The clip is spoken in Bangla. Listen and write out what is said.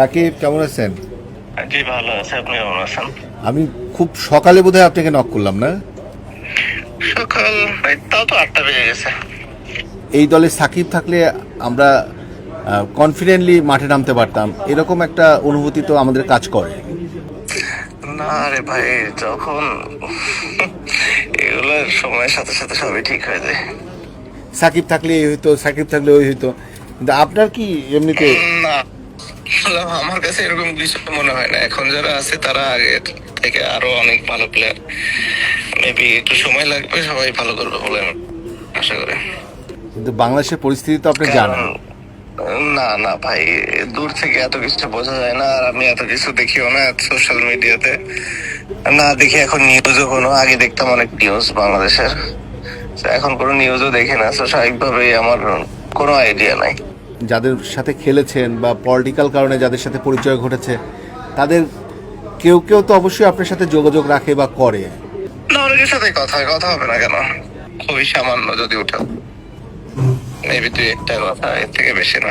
সাকিব কেমন আছেন? জি ভালো আছে। আপনি কেমন আছেন? আমি খুব সকালে বোধহয় আপনাকে নক করলাম না? সকাল তাও তো আটটা বেজে গেছে। এই দলে সাকিব থাকলে আমরা কনফিডেন্টলি মাঠে নামতে পারতাম। এরকম একটা অনুভূতি তো আমাদের কাজ করে। না রে ভাই যখন এগুলোর সময়ের সাথে সাথে সবই ঠিক হয়ে যায়। সাকিব থাকলে এই হইতো সাকিব থাকলে ওই হইতো। কিন্তু আপনার কি এমনিতে? না। আমার কাছে এরকম কিছু মনে হয় না। এখন যারা আছে তারা আগে থেকে আরও অনেক ভালো প্লেয়ার মেবি একটু সময় লাগবে সবাই ভালো করবে বলে আশা করি। কিন্তু বাংলাদেশের পরিস্থিতি তো আপনি জানেন। না না ভাই দূর থেকে এত কিছু বোঝা যায় না আর আমি এত কিছু দেখিও না সোশ্যাল মিডিয়াতে না দেখি এখন নিউজও কোনো আগে দেখতাম অনেক নিউজ বাংলাদেশের। এখন কোনো নিউজও দেখি না স্বাভাবিকভাবেই আমার কোনো আইডিয়া নাই। যাদের সাথে খেলেছেন বা পলিটিক্যাল কারণে যাদের সাথে পরিচয় ঘটেছে, তাদের কেউ কেউ তো অবশ্যই আপনার সাথে যোগাযোগ রাখে বা করে। না সাথে কথা কথা হবে না কেন? খুবই সামান্য যদি উঠে মেবি দুই একটা কথা এর থেকে বেশি না।